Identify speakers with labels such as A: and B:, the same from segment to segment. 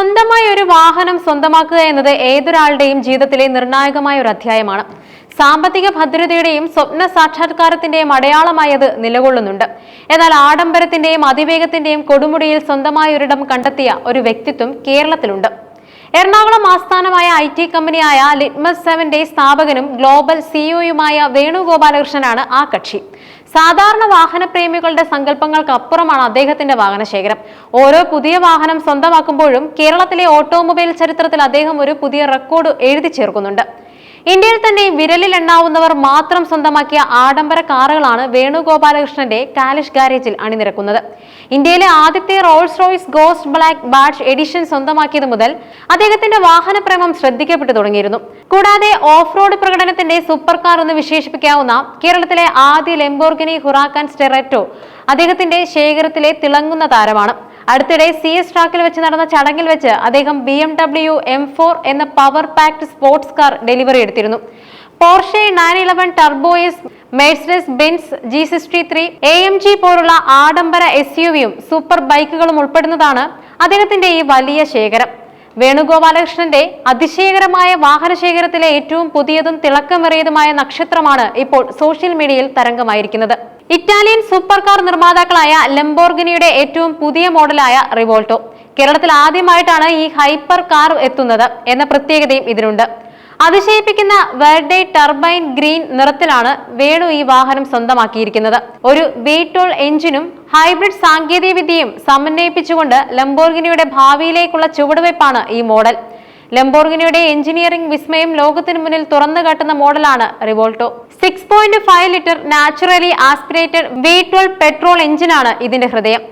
A: സ്വന്തമായി ഒരു വാഹനം സ്വന്തമാക്കുക എന്നത് ഏതൊരാളുടെയും ജീവിതത്തിലെ നിർണായകമായ ഒരു അധ്യായമാണ്. സാമ്പത്തിക ഭദ്രതയുടെയും സ്വപ്ന സാക്ഷാത്കാരത്തിന്റെയും അടയാളമായി അത് നിലകൊള്ളുന്നുണ്ട്. എന്നാൽ ആഡംബരത്തിന്റെയും അതിവേഗത്തിന്റെയും കൊടുമുടിയിൽ സ്വന്തമായ ഒരിടം കണ്ടെത്തിയ ഒരു വ്യക്തിത്വം കേരളത്തിലുണ്ട്. എറണാകുളം ആസ്ഥാനമായ ഐ ടി കമ്പനിയായ ലിറ്റ്മസ് സെവന്റെ സ്ഥാപകനും ഗ്ലോബൽ സിഇഒയുമായ വേണുഗോപാലകൃഷ്ണനാണ് ആ കക്ഷി. സാധാരണ വാഹനപ്രേമികളുടെ സങ്കല്പങ്ങൾക്ക് അപ്പുറമാണ് അദ്ദേഹത്തിന്റെ വാഹനശേഖരം. ഓരോ പുതിയ വാഹനം സ്വന്തമാക്കുമ്പോഴും കേരളത്തിലെ ഓട്ടോമൊബൈൽ ചരിത്രത്തിൽ അദ്ദേഹം ഒരു പുതിയ റെക്കോർഡ് എഴുതി ചേർക്കുന്നുണ്ട്. ഇന്ത്യയിൽ തന്നെ വിരലിൽ എണ്ണാവുന്നവർ മാത്രം സ്വന്തമാക്കിയ ആഡംബര കാറുകളാണ് വേണുഗോപാലകൃഷ്ണന്റെ കാലിഷ് ഗാരേജിൽ അണിനിരക്കുന്നത്. ഇന്ത്യയിലെ ആദ്യത്തെ Rolls Royce Ghost black badge edition സ്വന്തമാക്കിയത് മുതൽ അദ്ദേഹത്തിന്റെ വാഹനപ്രേമം ശ്രദ്ധിക്കപ്പെട്ടു തുടങ്ങിയിരുന്നു. കൂടാതെ ഓഫ് റോഡ് പ്രകടനത്തിന്റെ സൂപ്പർ കാർ എന്ന് വിശേഷിപ്പിക്കാവുന്ന കേരളത്തിലെ ആദ്യ ലെംബോർഗിനി ഹുറാക്കാൻ സ്റ്റെററ്റോ അദ്ദേഹത്തിന്റെ ശേഖരത്തിലെ തിളങ്ങുന്ന താരമാണ്. അടുത്തിടെ സി എസ് ട്രാക്കിൽ വെച്ച് നടന്ന ചടങ്ങിൽ വെച്ച് അദ്ദേഹം B M W M four എന്ന power packed sports car delivery എടുത്തിരുന്നു. Porsche nine eleven ടർബോയിസ് Mercedes Benz G sixty three A M G പോലുള്ള ആഡംബര എസ് യു വിയും സൂപ്പർ ബൈക്കുകളും ഉൾപ്പെടുന്നതാണ് അദ്ദേഹത്തിന്റെ ഈ വലിയ ശേഖരം. വേണുഗോപാലകൃഷ്ണന്റെ അതിശയകരമായ വാഹനശേഖരത്തിലെ ഏറ്റവും പുതിയതും തിളക്കമേറിയതുമായ നക്ഷത്രമാണ് ഇപ്പോൾ സോഷ്യൽ മീഡിയയിൽ തരംഗമായിരിക്കുന്നത്. ഇറ്റാലിയൻ സൂപ്പർ കാർ നിർമ്മാതാക്കളായ ലംബോർഗിനിയുടെ ഏറ്റവും പുതിയ മോഡലായ റിവോൾട്ടോ. കേരളത്തിൽ ആദ്യമായിട്ടാണ് ഈ ഹൈപ്പർ കാർ എത്തുന്നത് എന്ന പ്രത്യേകതയും ഇതിനുണ്ട്. അതിശയിപ്പിക്കുന്ന വേർഡെ ടർബൈൻ ഗ്രീൻ നിറത്തിലാണ് വേണു ഈ വാഹനം സ്വന്തമാക്കിയിരിക്കുന്നത്. ഒരു വീട്ടോൾ എഞ്ചിനും ഹൈബ്രിഡ് സാങ്കേതിക വിദ്യയും സമന്വയിപ്പിച്ചുകൊണ്ട് ലംബോർഗിനിയുടെ ഭാവിയിലേക്കുള്ള ചുവടുവയ്പ്പാണ് ഈ മോഡൽ. ലംബോർഗിനിയുടെ എഞ്ചിനീയറിംഗ് വിസ്മയം ലോകത്തിന് മുന്നിൽ തുറന്നു കാട്ടുന്ന മോഡലാണ് റിവോൾട്ടോ. Six point five litre naturally aspirated V twelve petrol എഞ്ചിനാണ് ഇതിന്റെ ഹൃദയം.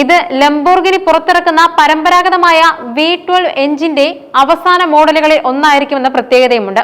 A: ഇത് ലംബോർഗിനി പുറത്തിറക്കുന്ന പരമ്പരാഗതമായ വി ട്വൽവ് എഞ്ചിന്റെ അവസാന മോഡലുകളിൽ ഒന്നായിരിക്കുമെന്ന പ്രത്യേകതയുമുണ്ട്.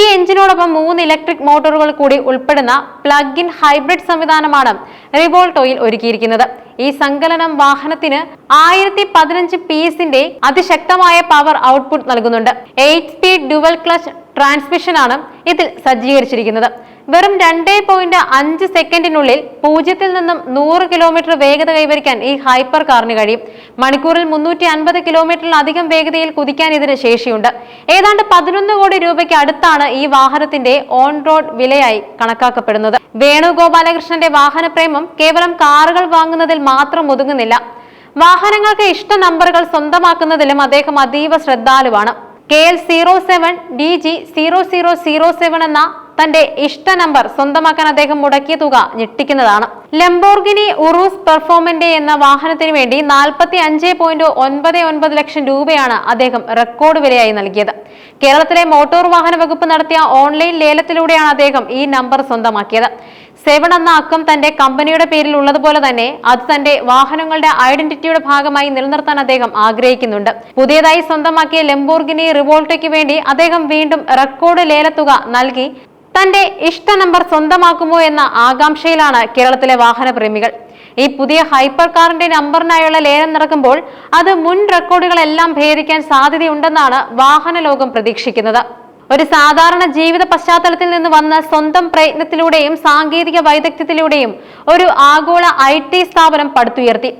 A: ഈ എഞ്ചിനോടൊപ്പം മൂന്ന് ഇലക്ട്രിക് മോട്ടോറുകൾ കൂടി ഉൾപ്പെടുന്ന പ്ലഗ് ഇൻ ഹൈബ്രിഡ് സംവിധാനമാണ് റിവോൾട്ടോയിൽ ഒരുക്കിയിരിക്കുന്നത്. ഈ സങ്കലനം വാഹനത്തിന് ആയിരത്തി പതിനഞ്ച് പി എസിന്റെ അതിശക്തമായ പവർ ഔട്ട്പുട്ട് നൽകുന്നുണ്ട്. എയ്റ്റ് സ്പീഡ് ഡുവൽ ക്ലച്ച് ട്രാൻസ്മിഷനാണ് ഇതിൽ സജ്ജീകരിച്ചിരിക്കുന്നത്. വെറും രണ്ടേ പോയിന്റ് അഞ്ച് സെക്കൻഡിനുള്ളിൽ പൂജ്യത്തിൽ നിന്നും നൂറ് കിലോമീറ്റർ വേഗത കൈവരിക്കാൻ ഈ ഹൈപ്പർ കാറിന് കഴിയും. മണിക്കൂറിൽ മുന്നൂറ്റി അൻപത് കിലോമീറ്ററിലധികം വേഗതയിൽ കുതിക്കാൻ ഇതിന് ശേഷിയുണ്ട്. ഏതാണ്ട് പതിനൊന്ന് കോടി രൂപയ്ക്ക് അടുത്താണ് ഈ വാഹനത്തിന്റെ ഓൺ റോഡ് വിലയായി കണക്കാക്കപ്പെടുന്നത്. വേണുഗോപാലകൃഷ്ണന്റെ വാഹനപ്രേമം കേവലം കാറുകൾ വാങ്ങുന്നതിൽ മാത്രം ഒതുങ്ങുന്നില്ല. വാഹനങ്ങൾക്ക് ഇഷ്ട നമ്പറുകൾ സ്വന്തമാക്കുന്നതിലും അദ്ദേഹം അതീവ ശ്രദ്ധാലുവാണ്. K L zero seven D G zero zero zero seven എന്ന തന്റെ ഇഷ്ട നമ്പർ സ്വന്തമാക്കാൻ അദ്ദേഹം മുടക്കിയ തുക ഞെട്ടിക്കുന്നതാണ്. ലംബോർഗിനി ഉറൂസ് പെർഫോമന്റെ എന്ന വാഹനത്തിന് വേണ്ടി നാൽപ്പത്തി അഞ്ച് പോയിന്റ് ഒൻപത് ഒൻപത് ലക്ഷം രൂപയാണ് അദ്ദേഹം റെക്കോർഡ് വിലയായി നൽകിയത്. കേരളത്തിലെ മോട്ടോർ വാഹന വകുപ്പ് നടത്തിയ ഓൺലൈൻ ലേലത്തിലൂടെയാണ് അദ്ദേഹം ഈ നമ്പർ സ്വന്തമാക്കിയത്. സെവൻ എന്ന അക്കം തന്റെ കമ്പനിയുടെ പേരിൽ ഉള്ളതുപോലെ തന്നെ അത് തന്റെ വാഹനങ്ങളുടെ ഐഡന്റിറ്റിയുടെ ഭാഗമായി നിലനിർത്താൻ അദ്ദേഹം ആഗ്രഹിക്കുന്നുണ്ട്. പുതിയതായി സ്വന്തമാക്കിയ ലംബോർഗിനി റിവോൾട്ടോയ്ക്ക് വേണ്ടി അദ്ദേഹം വീണ്ടും റെക്കോർഡ് ലേലത്തുക നൽകി. തന്റെ ഇഷ്ട നമ്പർ സ്വന്തമാക്കുമോ എന്ന ആകാംക്ഷയിലാണ് കേരളത്തിലെ വാഹനപ്രേമികൾ ഈ പുതിയ ഹൈപ്പർ കാറിന്റെ നമ്പറിനായുള്ള ലേലം നടക്കുമ്പോൾ അത് മുൻ റെക്കോർഡുകളെല്ലാം ഭേദിക്കാൻ സാധ്യതയുണ്ടെന്നാണ് വാഹന ലോകം പ്രതീക്ഷിക്കുന്നത്. ഒരു സാധാരണ ജീവിത പശ്ചാത്തലത്തിൽ നിന്ന് വന്ന സ്വന്തം പ്രയത്നത്തിലൂടെയും സാങ്കേതിക വൈദഗ്ധ്യത്തിലൂടെയും ഒരു ആഗോള ഐ ടി സ്ഥാപനം പടുത്തുയർത്തി.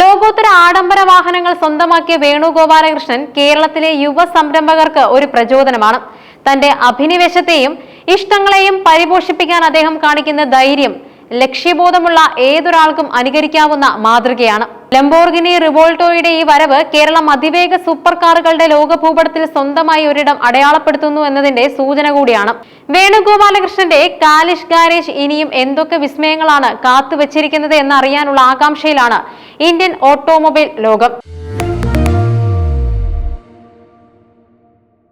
A: ലോകോത്തര ആഡംബര വാഹനങ്ങൾ സ്വന്തമാക്കിയ വേണുഗോപാലകൃഷ്ണൻ കേരളത്തിലെ യുവ സംരംഭകർക്ക് ഒരു പ്രചോദനമാണ്. തന്റെ അഭിനിവേശത്തെയും ഇഷ്ടങ്ങളെയും പരിപോഷിപ്പിക്കാൻ അദ്ദേഹം കാണിക്കുന്ന ധൈര്യം ലക്ഷ്യബോധമുള്ള ഏതൊരാൾക്കും അനുകരിക്കാവുന്ന മാതൃകയാണ്. ലംബോർഗിനി റിവോൾട്ടോയുടെ ഈ വരവ് കേരളം അതിവേഗ സൂപ്പർ കാറുകളുടെ ലോക ഭൂപടത്തിൽ സ്വന്തമായി ഒരിടം അടയാളപ്പെടുത്തുന്നു എന്നതിന്റെ സൂചന കൂടിയാണ്. വേണുഗോപാലകൃഷ്ണന്റെ കാലിഷ് ഗാരേജ് ഇനിയും എന്തൊക്കെ വിസ്മയങ്ങളാണ് കാത്തുവച്ചിരിക്കുന്നത് എന്നറിയാനുള്ള ആകാംക്ഷയിലാണ് ഇന്ത്യൻ ഓട്ടോമൊബൈൽ ലോകം.